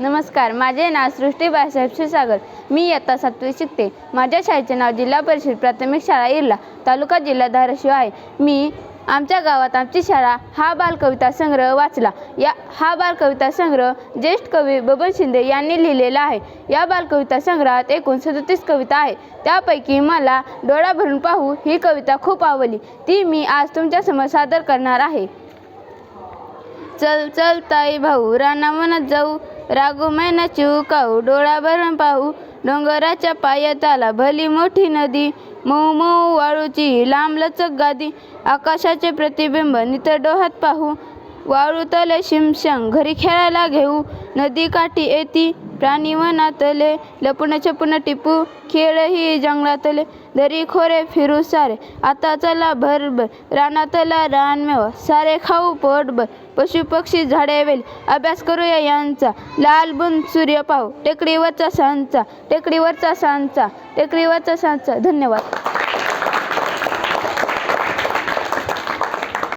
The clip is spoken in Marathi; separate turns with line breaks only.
नमस्कार माझे नाव सृष्टी बाळासाहेब क्षीरसागर. मी इयत्ता सातवी शिकते. माझ्या शाळेचे नाव जिल्हा परिषद प्राथमिक शाळा इर्ला तालुका जिल्हा धाराशिव आहे. मी आमच्या गावात आमची शाळा हा बालकविता संग्रह वाचला. या हा बालकविता संग्रह ज्येष्ठ कवी बबन शिंदे यांनी लिहिलेला आहे. या बालकविता संग्रहात एकूण सदतीस कविता आहे. त्यापैकी मला डोळा भरून पाहू ही कविता खूप आवडली. ती मी आज तुमच्यासमोर सादर करणार आहे. चल चल ताई भाऊ रानावनात जाऊ. रागू मैना चिवकाऊ डोळा भरून पाहू डोंगराच्या पायात आला भली मोठी नदी मऊ मऊ वाळूची लांब लचक गादी आकाशाचे प्रतिबिंब नितर डोहात पाहू वाळू तले शिमशंग घरी खेळायला घेऊ नदी काठी येती प्राणी वनातले लपून टिपू खेळही जंगलातले. दरी खोरे फिरू सारे आता चला भरभर रानातला रान मेवा सारे खाऊ पोटभर. पशु पक्षी झाडे वेल अभ्यास करूया यांचा. लाल बुंद सूर्य पाहू टेकडीवरचा सांचा टेकडीवरचा सांचा टेकडीवरचा सांचा. धन्यवाद.